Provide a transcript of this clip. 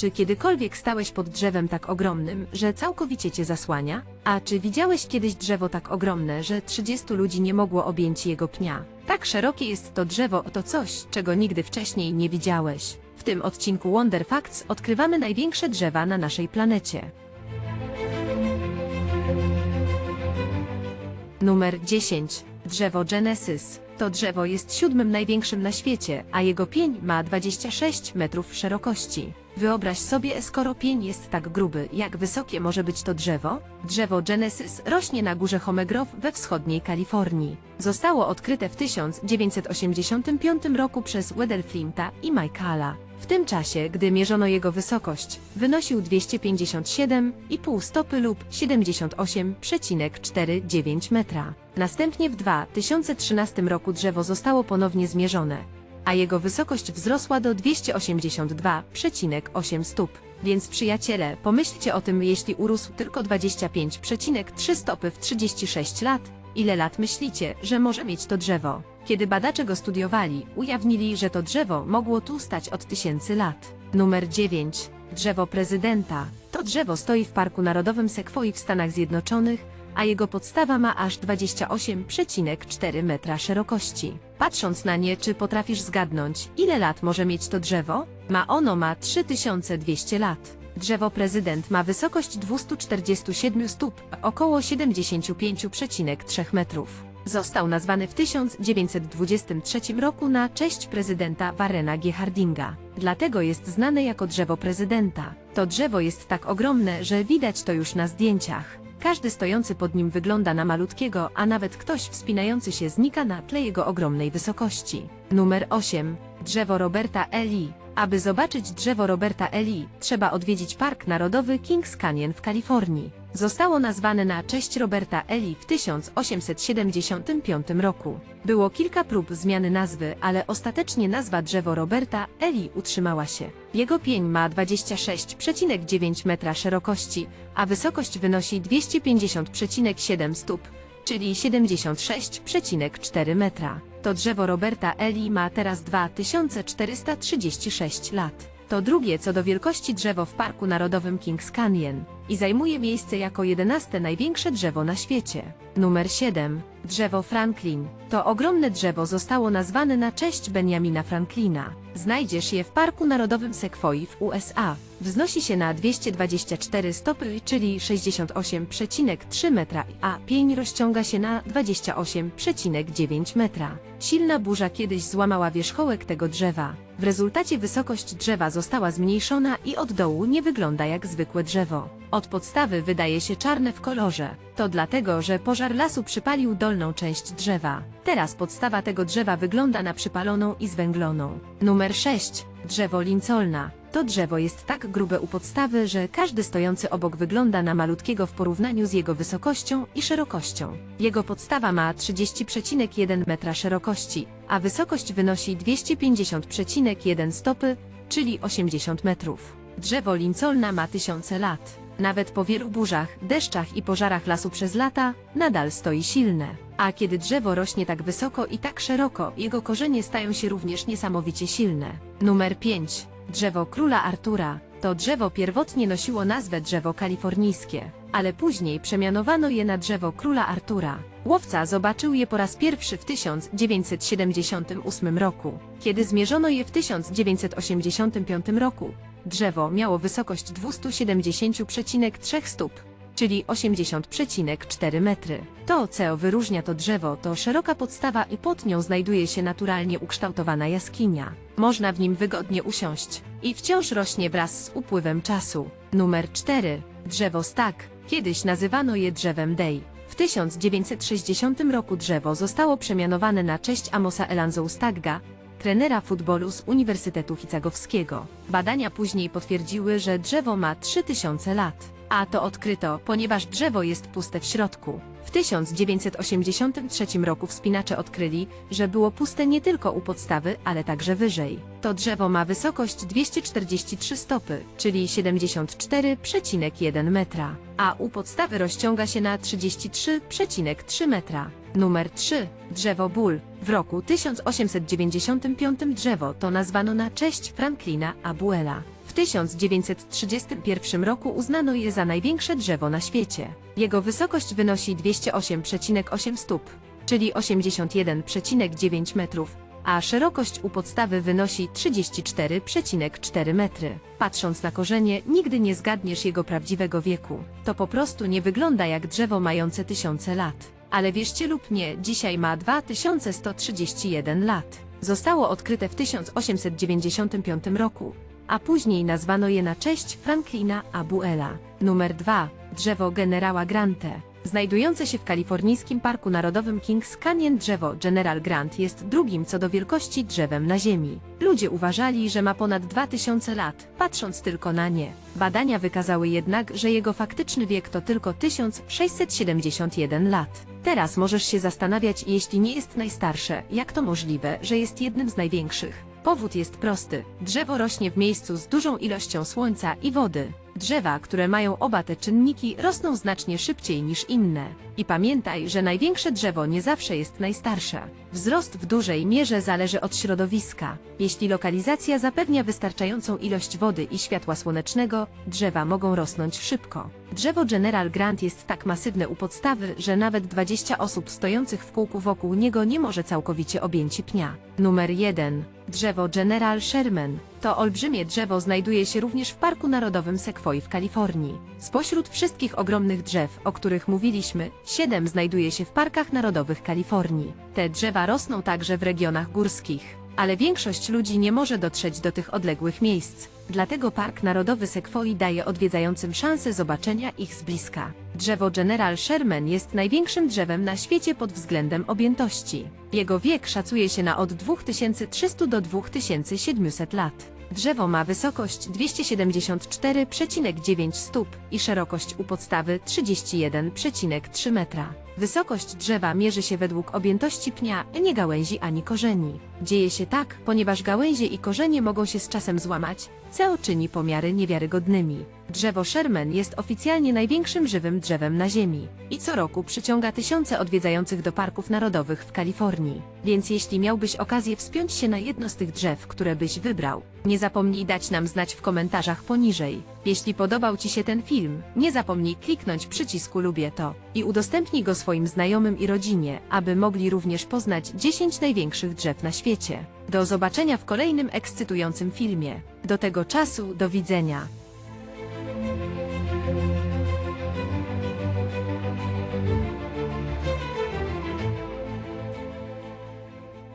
Czy kiedykolwiek stałeś pod drzewem tak ogromnym, że całkowicie cię zasłania? A czy widziałeś kiedyś drzewo tak ogromne, że 30 ludzi nie mogło objąć jego pnia? Tak szerokie jest to drzewo, to coś, czego nigdy wcześniej nie widziałeś. W tym odcinku Wonder Facts odkrywamy największe drzewa na naszej planecie. Numer 10. Drzewo Genesis. To drzewo jest siódmym największym na świecie, a jego pień ma 26 metrów szerokości. Wyobraź sobie, skoro pień jest tak gruby, jak wysokie może być to drzewo? Drzewo Genesis rośnie na górze Homegrove we wschodniej Kalifornii. Zostało odkryte w 1985 roku przez Weatherflinta i Michaela. W tym czasie, gdy mierzono jego wysokość, wynosił 257,5 stopy lub 78,49 metra. Następnie w 2013 roku drzewo zostało ponownie zmierzone, a jego wysokość wzrosła do 282,8 stóp. Więc przyjaciele, pomyślcie o tym, jeśli urósł tylko 25,3 stopy w 36 lat, ile lat myślicie, że może mieć to drzewo? Kiedy badacze go studiowali, ujawnili, że to drzewo mogło tu stać od tysięcy lat. Numer 9. Drzewo prezydenta. To drzewo stoi w Parku Narodowym Sekwoi w Stanach Zjednoczonych, a jego podstawa ma aż 28,4 metra szerokości. Patrząc na nie, czy potrafisz zgadnąć, ile lat może mieć to drzewo? Ma ono ma 3200 lat. Drzewo prezydent ma wysokość 247 stóp, około 75,3 metrów. Został nazwany w 1923 roku na cześć prezydenta Warrena G. Hardinga. Dlatego jest znane jako drzewo prezydenta. To drzewo jest tak ogromne, że widać to już na zdjęciach. Każdy stojący pod nim wygląda na malutkiego, a nawet ktoś wspinający się znika na tle jego ogromnej wysokości. Numer 8. Drzewo Roberta Eli. Aby zobaczyć drzewo Roberta Eli, trzeba odwiedzić Park Narodowy Kings Canyon w Kalifornii. Zostało nazwane na cześć Roberta Eli w 1875 roku. Było kilka prób zmiany nazwy, ale ostatecznie nazwa drzewo Roberta Eli utrzymała się. Jego pień ma 26,9 metra szerokości, a wysokość wynosi 250,7 stóp, czyli 76,4 metra. To drzewo Roberta Eli ma teraz 2436 lat. To drugie co do wielkości drzewo w Parku Narodowym Kings Canyon i zajmuje miejsce jako jedenaste największe drzewo na świecie. Numer 7. Drzewo Franklin. To ogromne drzewo zostało nazwane na cześć Benjamina Franklina. Znajdziesz je w Parku Narodowym Sekwoi w USA. Wznosi się na 224 stopy, czyli 68,3 metra, a pień rozciąga się na 28,9 metra. Silna burza kiedyś złamała wierzchołek tego drzewa. W rezultacie wysokość drzewa została zmniejszona i od dołu nie wygląda jak zwykłe drzewo. Od podstawy wydaje się czarne w kolorze. To dlatego, że pożar lasu przypalił dolną część drzewa. Teraz podstawa tego drzewa wygląda na przypaloną i zwęgloną. Numer 6. Drzewo Lincolna. To drzewo jest tak grube u podstawy, że każdy stojący obok wygląda na malutkiego w porównaniu z jego wysokością i szerokością. Jego podstawa ma 30,1 metra szerokości, a wysokość wynosi 250,1 stopy, czyli 80 metrów. Drzewo Lincolna ma tysiące lat. Nawet po wielu burzach, deszczach i pożarach lasu przez lata, nadal stoi silne. A kiedy drzewo rośnie tak wysoko i tak szeroko, jego korzenie stają się również niesamowicie silne. Numer 5. Drzewo króla Artura. To drzewo pierwotnie nosiło nazwę drzewo kalifornijskie, ale później przemianowano je na drzewo króla Artura. Łowca zobaczył je po raz pierwszy w 1978 roku. Kiedy zmierzono je w 1985 roku, drzewo miało wysokość 270,3 stóp, czyli 80,4 metry. To, co wyróżnia to drzewo, to szeroka podstawa i pod nią znajduje się naturalnie ukształtowana jaskinia. Można w nim wygodnie usiąść i wciąż rośnie wraz z upływem czasu. Numer 4. Drzewo Stak. Kiedyś nazywano je drzewem Day. W 1960 roku drzewo zostało przemianowane na cześć Amosa Elanzo Stagga, trenera futbolu z Uniwersytetu Ficagowskiego. Badania później potwierdziły, że drzewo ma 3000 lat. A to odkryto, ponieważ drzewo jest puste w środku. W 1983 roku wspinacze odkryli, że było puste nie tylko u podstawy, ale także wyżej. To drzewo ma wysokość 243 stopy, czyli 74,1 metra, a u podstawy rozciąga się na 33,3 metra. Numer 3. Drzewo Ból. W roku 1895 drzewo to nazwano na cześć Franklina Abuela. W 1931 roku uznano je za największe drzewo na świecie. Jego wysokość wynosi 208,8 stóp, czyli 81,9 metrów, a szerokość u podstawy wynosi 34,4 metry. Patrząc na korzenie, nigdy nie zgadniesz jego prawdziwego wieku. To po prostu nie wygląda jak drzewo mające tysiące lat. Ale wierzcie lub nie, dzisiaj ma 2131 lat. Zostało odkryte w 1895 roku, a później nazwano je na cześć Franklina Abuela. Numer 2. Drzewo generała Grante. Znajdujące się w kalifornijskim Parku Narodowym Kings Canyon drzewo General Grant jest drugim co do wielkości drzewem na Ziemi. Ludzie uważali, że ma ponad 2000 lat, patrząc tylko na nie. Badania wykazały jednak, że jego faktyczny wiek to tylko 1671 lat. Teraz możesz się zastanawiać, jeśli nie jest najstarsze, jak to możliwe, że jest jednym z największych. Powód jest prosty. Drzewo rośnie w miejscu z dużą ilością słońca i wody. Drzewa, które mają oba te czynniki, rosną znacznie szybciej niż inne. I pamiętaj, że największe drzewo nie zawsze jest najstarsze. Wzrost w dużej mierze zależy od środowiska. Jeśli lokalizacja zapewnia wystarczającą ilość wody i światła słonecznego, drzewa mogą rosnąć szybko. Drzewo General Grant jest tak masywne u podstawy, że nawet 20 osób stojących w kółku wokół niego nie może całkowicie objęć pnia. Numer 1. Drzewo General Sherman. To olbrzymie drzewo znajduje się również w Parku Narodowym Sequoia w Kalifornii. Spośród wszystkich ogromnych drzew, o których mówiliśmy, siedem znajduje się w parkach narodowych Kalifornii. Te drzewa rosną także w regionach górskich. Ale większość ludzi nie może dotrzeć do tych odległych miejsc. Dlatego Park Narodowy Sekwoi daje odwiedzającym szansę zobaczenia ich z bliska. Drzewo General Sherman jest największym drzewem na świecie pod względem objętości. Jego wiek szacuje się na od 2300 do 2700 lat. Drzewo ma wysokość 274,9 stóp i szerokość u podstawy 31,3 metra. Wysokość drzewa mierzy się według objętości pnia, nie gałęzi ani korzeni. Dzieje się tak, ponieważ gałęzie i korzenie mogą się z czasem złamać, co czyni pomiary niewiarygodnymi. Drzewo Sherman jest oficjalnie największym żywym drzewem na Ziemi i co roku przyciąga tysiące odwiedzających do parków narodowych w Kalifornii. Więc jeśli miałbyś okazję wspiąć się na jedno z tych drzew, które byś wybrał, nie zapomnij dać nam znać w komentarzach poniżej. Jeśli podobał Ci się ten film, nie zapomnij kliknąć przycisku lubię to i udostępnij go swoim znajomym i rodzinie, aby mogli również poznać 10 największych drzew na świecie. Do zobaczenia w kolejnym ekscytującym filmie. Do tego czasu, do widzenia.